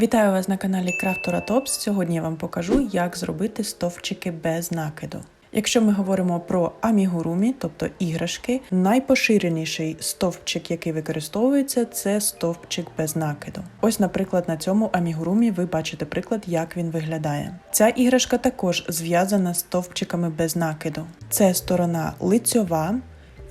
Вітаю вас на каналі Крафтора Топс. Сьогодні я вам покажу, як зробити стовпчики без накиду. Якщо ми говоримо про амігурумі, тобто іграшки, найпоширеніший стовпчик, який використовується, це стовпчик без накиду. Ось, наприклад, на цьому амігурумі ви бачите приклад, як він виглядає. Ця іграшка також зв'язана з стовпчиками без накиду. Це сторона лицьова,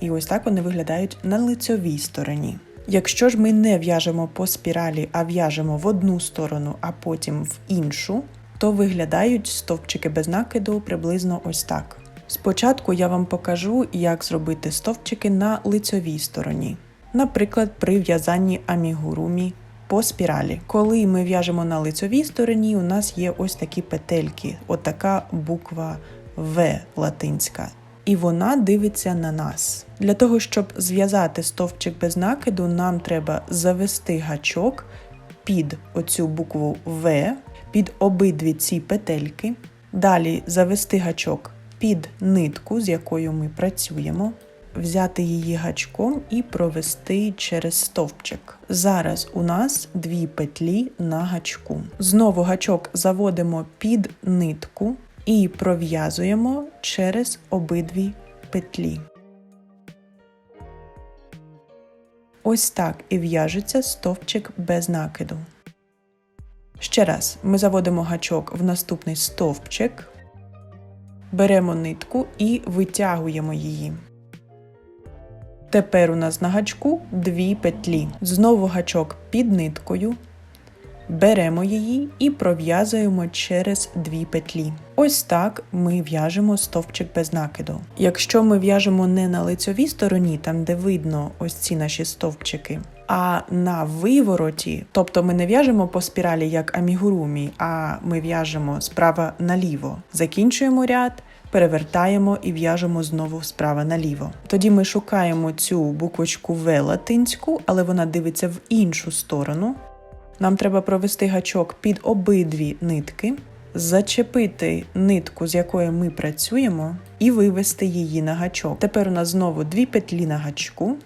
і ось так вони виглядають на лицьовій стороні. Якщо ж ми не в'яжемо по спіралі, а в'яжемо в одну сторону, а потім в іншу, то виглядають стовпчики без накиду приблизно ось так. Спочатку я вам покажу, як зробити стовпчики на лицьовій стороні. Наприклад, при в'язанні амігурумі по спіралі. Коли ми в'яжемо на лицьовій стороні, у нас є ось такі петельки, отака буква В латинська. І вона дивиться на нас. Для того, щоб зв'язати стовпчик без накиду, нам треба завести гачок під оцю букву В, під обидві ці петельки. Далі завести гачок під нитку, з якою ми працюємо, взяти її гачком і провести через стовпчик. Зараз у нас дві петлі на гачку. Знову гачок заводимо під нитку і пров'язуємо через обидві петлі. Ось так і в'яжеться стовпчик без накиду. Ще раз ми заводимо гачок в наступний стовпчик, беремо нитку і витягуємо її. Тепер у нас на гачку дві петлі. Знову гачок під ниткою. Беремо її і пров'язуємо через дві петлі. Ось так ми в'яжемо стовпчик без накиду. Якщо ми в'яжемо не на лицьовій стороні, там де видно ось ці наші стовпчики, а на вивороті, тобто ми не в'яжемо по спіралі як амігурумі, а ми в'яжемо справа наліво. Закінчуємо ряд. Перевертаємо і в'яжемо знову справа наліво. Тоді ми шукаємо цю буквочку В латинську, але вона дивиться в іншу сторону. Нам треба провести гачок під обидві нитки, зачепити нитку, з якою ми працюємо, і вивести її на гачок. Тепер у нас знову дві петлі на гачку.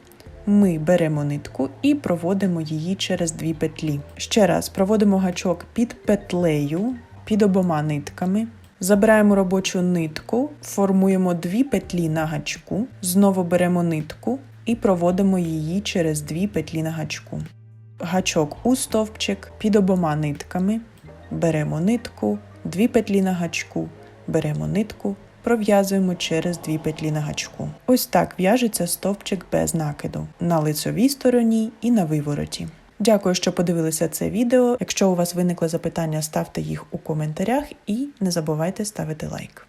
Ми беремо нитку і проводимо її через дві петлі. Ще раз проводимо гачок під петлею, під обома нитками. Забираємо робочу нитку, формуємо дві петлі на гачку, знову беремо нитку і проводимо її через дві петлі на гачку гачок у стовпчик під обома нитками, беремо нитку, дві петлі на гачку, беремо нитку, пров'язуємо через дві петлі на гачку. Ось так в'яжеться стовпчик без накиду на лицевій стороні і на вивороті. Дякую, що подивилися це відео. Якщо у вас виникли запитання, ставте їх у коментарях і не забувайте ставити лайк.